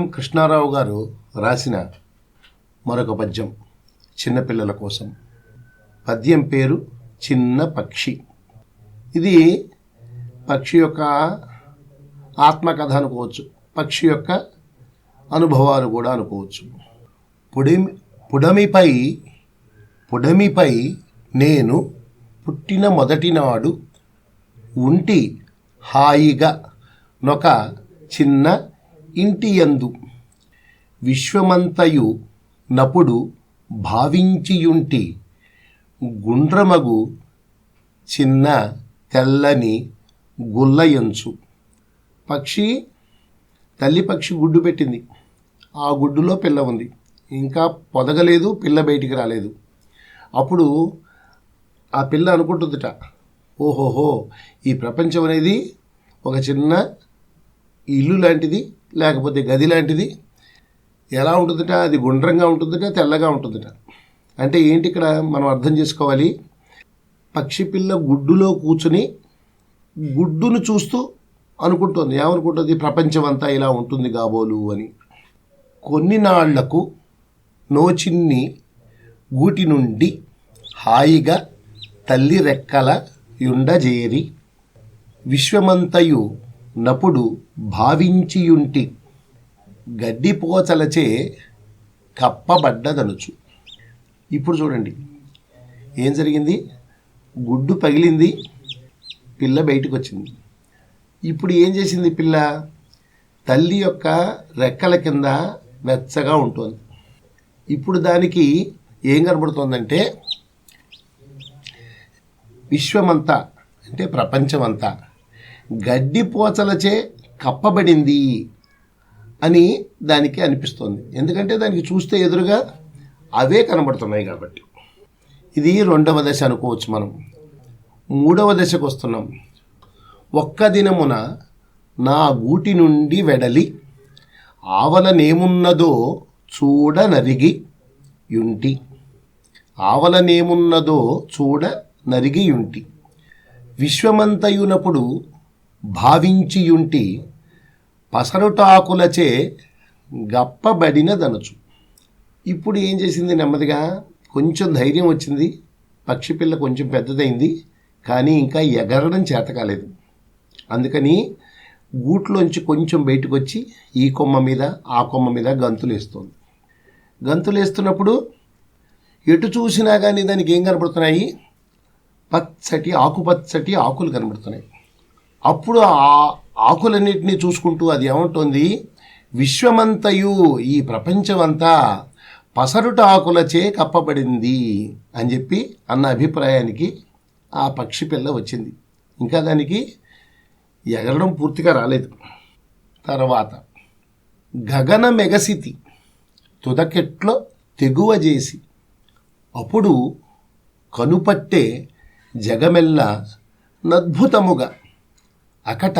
ఎం. కృష్ణారావు గారు రాసిన మరొక పద్యం చిన్నపిల్లల కోసం. పద్యం పేరు చిన్న పక్షి. ఇది పక్షి యొక్క ఆత్మకథ అనుకోవచ్చు. పక్షి యొక్క అనుభవాలు కూడా అనుకోవచ్చు. పుడిమి పుడమిపై పుడమిపై నేను పుట్టిన మొదటి నాడు ఉంటి హాయిగా నొక చిన్న ఇంటి యందు విశ్వమంతయు నపుడు భావించియుంటి గుండ్రమగు చిన్న తెల్లని గుల్లయంచు. పక్షి తల్లి పక్షి గుడ్డు పెట్టింది. ఆ గుడ్డులో పిల్ల ఉంది. ఇంకా పొదగలేదు పిల్ల బయటికి రాలేదు. అప్పుడు ఆ పిల్ల అనుకుంటుందిట ఓహోహో ఈ ప్రపంచం అనేది ఒక చిన్న ఇల్లు లాంటిది లేకపోతే గది లాంటిది ఎలా ఉంటుందట? అది గుండ్రంగా ఉంటుందట తెల్లగా ఉంటుందట. అంటే ఏంటి ఇక్కడ మనం అర్థం చేసుకోవాలి? పక్షి పిల్ల గుడ్డులో కూర్చుని గుడ్డును చూస్తూ అనుకుంటుంది. ఏమనుకుంటుంది? ప్రపంచం అంతా ఇలా ఉంటుంది కాబోలు అని. కొన్ని నాళ్ళకు నోచిన్ని గూటి నుండి హాయిగా తల్లి రెక్కల యుండజేరి విశ్వమంతయు నపుడు భావించియుంటి గడ్డిపోచలచే కప్పబడ్డదనుచు. ఇప్పుడు చూడండి. ఏం జరిగింది? గుడ్డు పగిలింది. పిల్ల బయటకు వచ్చింది ఇప్పుడు ఏం చేసింది పిల్ల? తల్లి యొక్క రెక్కల కింద వెచ్చగా ఉంటుంది. ఇప్పుడు దానికి ఏం కనబడుతోందంటే విశ్వమంతా అంటే ప్రపంచమంతా గడ్డిపోచలచే కప్పబడింది అని దానికి అనిపిస్తుంది. ఎందుకంటే దానికి చూస్తే ఎదురుగా అవే కనబడుతున్నాయి కాబట్టి. ఇది రెండవ దశ అనుకోవచ్చు మనం. మూడవ దశకు వస్తున్నాం. ఒక్క దినమున నా గూటి నుండి వెడలి ఆవలనేమున్నదో చూడ నరిగి యుంటి. ఆవలనేమున్నదో చూడ నరిగి యుంటి. విశ్వమంతయునప్పుడు భావించియుంటి పసరుటాకులచే గప్పబడినదనుచు ఇప్పుడు ఏం చేసింది నెమ్మదిగా? కొంచెం ధైర్యం వచ్చింది. పక్షి పిల్ల కొంచెం పెద్దదైంది. కానీ ఇంకా ఎగరడం చేత కాలేదు. అందుకని గూట్లోంచి కొంచెం బయటకు వచ్చి ఈ కొమ్మ మీద ఆ కొమ్మ మీద గంతులు వేస్తుంది గంతులు వేస్తున్నప్పుడు ఎటు చూసినా కానీ దానికి ఏం కనబడుతున్నాయి పచ్చటి ఆకుపచ్చటి ఆకులు కనబడుతున్నాయి అప్పుడు ఆ ఆకులన్నింటినీ చూసుకుంటూ అది ఏమంటుంది? విశ్వమంతయు ఈ ప్రపంచమంతా పసరుట ఆకులచే కప్పబడింది అని చెప్పి అన్న అభిప్రాయానికి ఆ పక్షి పిల్ల వచ్చింది. ఇంకా దానికి ఎగరడం పూర్తిగా రాలేదు. తర్వాత గగన మెగసితి తుదకెట్లో తెగువ చేసి అప్పుడు కనుపట్టే జగమెల్ల నద్భుతముగా అకట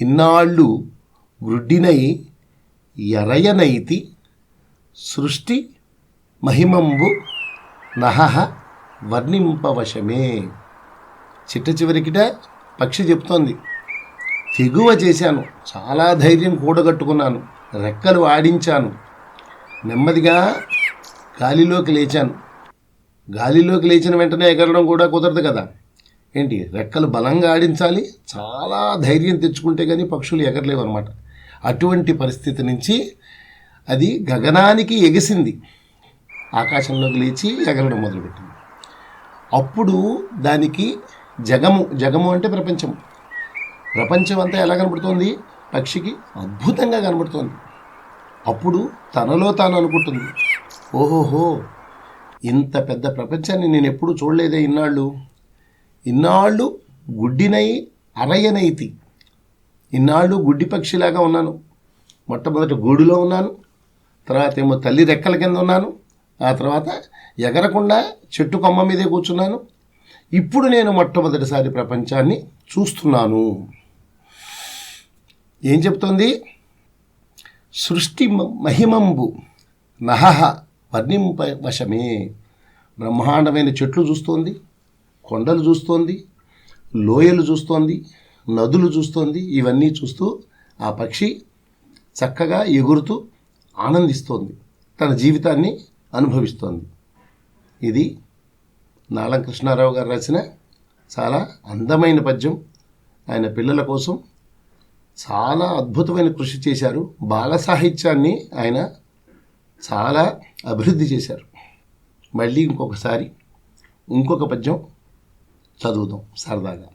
ఇన్నాళ్ళు గ్రుడ్డినై ఎరయనైతి సృష్టి మహిమంబు నహహ వర్ణింపవశమే. చిట్ట చివరికిట పక్షి చెప్తోంది. తెగువ చేశాను. చాలా ధైర్యం కూడగట్టుకున్నాను. రెక్కలు ఆడించాను. నెమ్మదిగా గాలిలోకి లేచాను. గాలిలోకి లేచిన వెంటనే ఎగరడం కూడా కుదరదు కదా. ఏంటి రెక్కలు బలంగా ఆడించాలి చాలా ధైర్యం తెచ్చుకుంటే కానీ పక్షులు ఎగరలేవు అనమాట అటువంటి పరిస్థితి నుంచి అది గగనానికి ఎగిసింది. ఆకాశంలోకి లేచి ఎగరడం మొదలుపెట్టింది. అప్పుడు దానికి జగము జగము అంటే ప్రపంచం. ప్రపంచం అంతా ఎలా కనబడుతోంది? పక్షికి అద్భుతంగా కనబడుతోంది. అప్పుడు తనలో తాను అనుకుంటుంది ఓహోహో ఇంత పెద్ద ప్రపంచాన్ని నేను ఎప్పుడూ చూడలేదే ఇన్నాళ్ళు. ఇన్నాళ్ళు గుడ్డినై అరయనైతి. ఇన్నాళ్ళు గుడ్డి పక్షిలాగా ఉన్నాను. మొట్టమొదటి గూడులో ఉన్నాను. తర్వాత ఏమో తల్లి రెక్కల కింద ఉన్నాను. ఆ తర్వాత ఎగరకుండా చెట్టు కొమ్మ మీదే కూర్చున్నాను. ఇప్పుడు నేను మొట్టమొదటిసారి ప్రపంచాన్ని చూస్తున్నాను. ఏం చెప్తోంది? సృష్టి మహిమంబు నహహ వర్ణింప వశమే. బ్రహ్మాండమైన చెట్లు చూస్తోంది. కొండలు చూస్తోంది లోయలు చూస్తోంది నదులు చూస్తోంది ఇవన్నీ చూస్తూ ఆ పక్షి చక్కగా ఎగురుతూ ఆనందిస్తోంది. తన జీవితాన్ని అనుభవిస్తోంది. ఇది నాలం కృష్ణారావు గారు రాసిన చాలా అందమైన పద్యం. ఆయన పిల్లల కోసం చాలా అద్భుతమైన కృషి చేశారు. బాల సాహిత్యాన్ని ఆయన చాలా అభివృద్ధి చేశారు. మళ్ళీ ఇంకొకసారి ఇంకొక పద్యం. చదువుదాం సరదాగా.